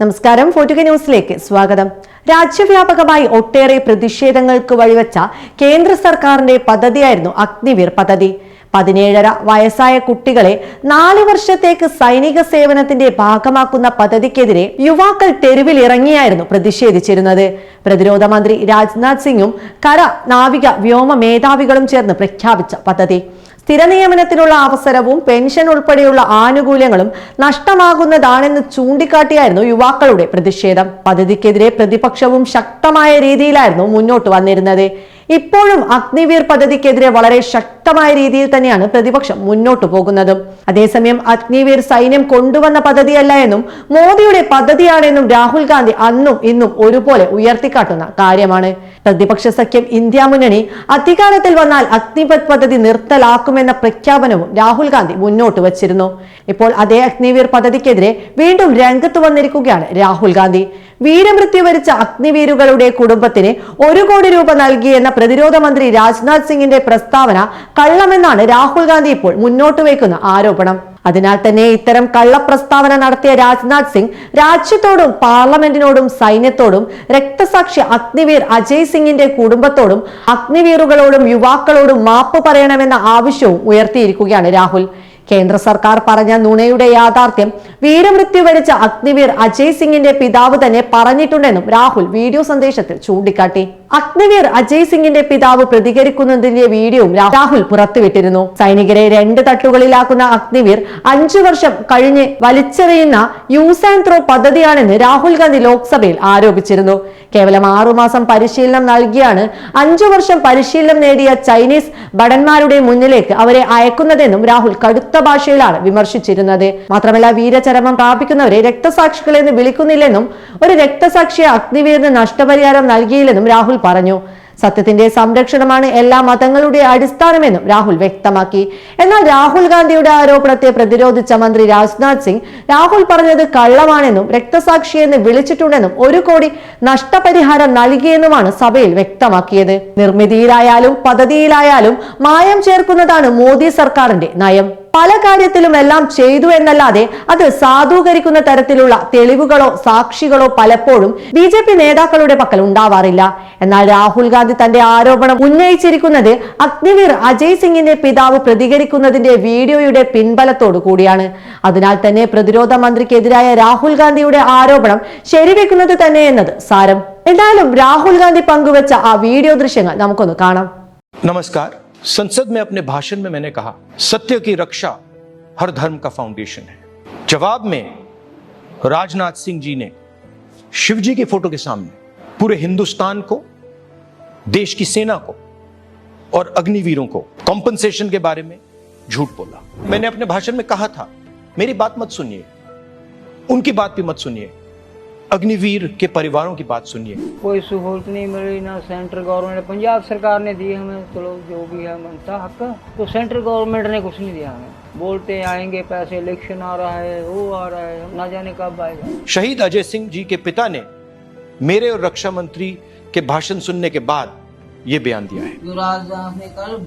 നമസ്കാരം. ഫോർട്ടുക ന്യൂസിലേക്ക് സ്വാഗതം. രാജ്യവ്യാപകമായി ഒട്ടേറെ പ്രതിഷേധങ്ങൾക്ക് വഴിവെച്ച കേന്ദ്ര സർക്കാരിന്റെ പദ്ധതിയായിരുന്നു അഗ്നിവീർ പദ്ധതി. പതിനേഴര വയസ്സായ കുട്ടികളെ നാല് വർഷത്തേക്ക് സൈനിക സേവനത്തിന്റെ ഭാഗമാക്കുന്ന പദ്ധതിക്കെതിരെ യുവാക്കൾ തെരുവിൽ ഇറങ്ങിയായിരുന്നു പ്രതിഷേധിച്ചിരുന്നത്. പ്രതിരോധ മന്ത്രി രാജ്നാഥ് സിംഗും കര നാവിക വ്യോമ മേധാവികളും ചേർന്ന് പ്രഖ്യാപിച്ച പദ്ധതി. സ്ഥിര നിയമനത്തിനുള്ള അവസരവും പെൻഷൻ ഉൾപ്പെടെയുള്ള ആനുകൂല്യങ്ങളും നഷ്ടമാകുന്നതാണെന്ന് ചൂണ്ടിക്കാട്ടിയായിരുന്നു യുവാക്കളുടെ പ്രതിഷേധം. പദ്ധതിക്കെതിരെ പ്രതിപക്ഷവും ശക്തമായ രീതിയിലായിരുന്നു മുന്നോട്ട് വന്നിരുന്നത്. ഇപ്പോഴും അഗ്നിവീർ പദ്ധതിക്കെതിരെ വളരെ ശക്തമായ രീതിയിൽ തന്നെയാണ് പ്രതിപക്ഷം മുന്നോട്ടു പോകുന്നത്. അതേസമയം അഗ്നിവീർ സൈന്യം കൊണ്ടുവന്ന പദ്ധതിയല്ല എന്നും മോദിയുടെ പദ്ധതിയാണെന്നും രാഹുൽ ഗാന്ധി അന്നും ഇന്നും ഒരുപോലെ ഉയർത്തിക്കാട്ടുന്ന കാര്യമാണ്. പ്രതിപക്ഷ സഖ്യം ഇന്ത്യ മുന്നണി അധികാരത്തിൽ വന്നാൽ അഗ്നിപത് പദ്ധതി നിർത്തലാക്കുമെന്ന പ്രഖ്യാപനവും രാഹുൽ ഗാന്ധി മുന്നോട്ട് വച്ചിരുന്നു. ഇപ്പോൾ അതേ അഗ്നിവീർ പദ്ധതിക്കെതിരെ വീണ്ടും രംഗത്ത് വന്നിരിക്കുകയാണ് രാഹുൽ ഗാന്ധി. വീരമൃത്യു വരിച്ച അഗ്നിവീരുകളുടെ കുടുംബത്തിന് ഒരു കോടി രൂപ നൽകിയെന്ന പ്രതിരോധ മന്ത്രി രാജ്നാഥ് സിംഗിന്റെ പ്രസ്താവന കള്ളമെന്നാണ് രാഹുൽ ഗാന്ധി ഇപ്പോൾ മുന്നോട്ട് വയ്ക്കുന്ന ആരോപണം. അതിനാൽ തന്നെ ഇത്തരം കള്ളപ്രസ്താവന നടത്തിയ രാജ്നാഥ് സിംഗ് രാജ്യത്തോടും പാർലമെന്റിനോടും സൈന്യത്തോടും രക്തസാക്ഷി അഗ്നിവീർ അജയ് സിംഗിന്റെ കുടുംബത്തോടും അഗ്നിവീറുകളോടും യുവാക്കളോടും മാപ്പ് പറയണമെന്ന ആവശ്യവും ഉയർത്തിയിരിക്കുകയാണ് രാഹുൽ. കേന്ദ്ര സർക്കാർ പറഞ്ഞ നുണയുടെ യാഥാർത്ഥ്യം വീരമൃത്യു വരിച്ച അഗ്നിവീർ അജയ് സിംഗിന്റെ പിതാവ് തന്നെ പറഞ്ഞിട്ടുണ്ടെന്നും രാഹുൽ വീഡിയോ സന്ദേശത്തിൽ ചൂണ്ടിക്കാട്ടി. അഗ്നിവീർ അജയ് സിംഗിന്റെ പിതാവ് പ്രതികരിക്കുന്നതിന്റെ വീഡിയോ രാഹുൽ പുറത്തുവിട്ടിരുന്നു. സൈനികരെ രണ്ട് തട്ടുകളിലാക്കുന്ന അഗ്നിവീർ അഞ്ചു വർഷം കഴിഞ്ഞ് വലിച്ചെറിയുന്ന യൂസ് ആൻഡ് ത്രോ പദ്ധതിയാണെന്ന് രാഹുൽ ഗാന്ധി ലോക്സഭയിൽ ആരോപിച്ചിരുന്നു. കേവലം ആറുമാസം പരിശീലനം നൽകിയാണ് അഞ്ചു വർഷം പരിശീലനം നേടിയ ചൈനീസ് ഭടന്മാരുടെ മുന്നിലേക്ക് അവരെ അയക്കുന്നതെന്നും രാഹുൽ കടുത്ത ഭാഷയിലാണ് വിമർശിച്ചിരുന്നത്. മാത്രമല്ല വീരചരമം പ്രാപിക്കുന്നവരെ രക്തസാക്ഷികളെന്ന് വിളിക്കുന്നില്ലെന്നും ഒരു രക്തസാക്ഷിയെ അഗ്നിവീറിന് നഷ്ടപരിഹാരം നൽകിയില്ലെന്നും രാഹുൽ പറഞ്ഞു. സത്യത്തിന്റെ സംരക്ഷണമാണ് എല്ലാ മതങ്ങളുടെ അടിസ്ഥാനമെന്നും രാഹുൽ വ്യക്തമാക്കി. എന്നാൽ രാഹുൽ ഗാന്ധിയുടെ ആരോപണത്തെ പ്രതിരോധിച്ച മന്ത്രി രാജ്നാഥ് സിംഗ് രാഹുൽ പറഞ്ഞത് കള്ളമാണെന്നും രക്തസാക്ഷിയെന്ന് വിളിച്ചിട്ടുണ്ടെന്നും ഒരു കോടി നഷ്ടപരിഹാരം നൽകിയെന്നുമാണ് സഭയിൽ വ്യക്തമാക്കിയത്. നിർമ്മിതിയിലായാലും പദ്ധതിയിലായാലും മായം ചേർക്കുന്നതാണ് മോദി സർക്കാരിന്റെ നയം. പല കാര്യത്തിലും എല്ലാം ചെയ്തു എന്നല്ലാതെ അത് സാധൂകരിക്കുന്ന തരത്തിലുള്ള തെളിവുകളോ സാക്ഷികളോ പലപ്പോഴും ബി ജെ പി നേതാക്കളുടെ പക്കൽ ഉണ്ടാവാറില്ല. എന്നാൽ രാഹുൽ ഗാന്ധി തന്റെ ആരോപണം ഉന്നയിച്ചിരിക്കുന്നത് അഗ്നിവീർ അജയ് സിംഗിന്റെ പിതാവ് പ്രതികരിക്കുന്നതിന്റെ വീഡിയോയുടെ പിൻബലത്തോടു കൂടിയാണ്. അതിനാൽ തന്നെ പ്രതിരോധ മന്ത്രിക്കെതിരായ രാഹുൽ ഗാന്ധിയുടെ ആരോപണം ശരിവെക്കുന്നത് തന്നെ എന്നത് സാരം. എന്തായാലും രാഹുൽ ഗാന്ധി പങ്കുവച്ച ആ വീഡിയോ ദൃശ്യങ്ങൾ നമുക്കൊന്ന് കാണാം. നമസ്കാരം संसद में अपने भाषण में मैंने कहा, सत्य की रक्षा हर धर्म का फाउंडेशन है। जवाब में राजनाथ सिंह जी ने शिव जी की फ़ोटो के सामने पूरे हिंदुस्तान को, देश की सेना को और अग्निवीरों को कॉम्पनसेशन के बारे में झूठ बोला। मैंने अपने भाषण में कहा था, मेरी बात मत सुनिए, उनकी बात भी मत सुनिए। अग्निवीर के परिवारों की बात सुनिए। कोई सहूलत नहीं मिल रही ना सेंट्रल गवर्नमेंट पंजाब सरकार ने दी हमें चलो जो भी है मनता हक। तो सेंट्रल गवर्नमेंट ने कुछ नहीं दिया हमें। बोलते आएँगे पैसे इलेक्शन आ रहा है वो आ रहा है ना जाने कब आएगा। शहीद अजय सिंह जी के पिता ने मेरे और रक्षा मंत्री के भाषण सुनने के बाद ये बयान दिया है। जो राजनाथ ने कल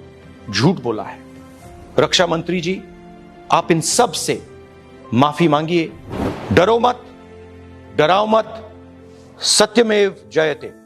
झूठ बोला है। रक्षा मंत्री जी, आप इन सबसे माफ़ी मांगिए। डरो मत, डराओ मत, सत्यमेव जयते।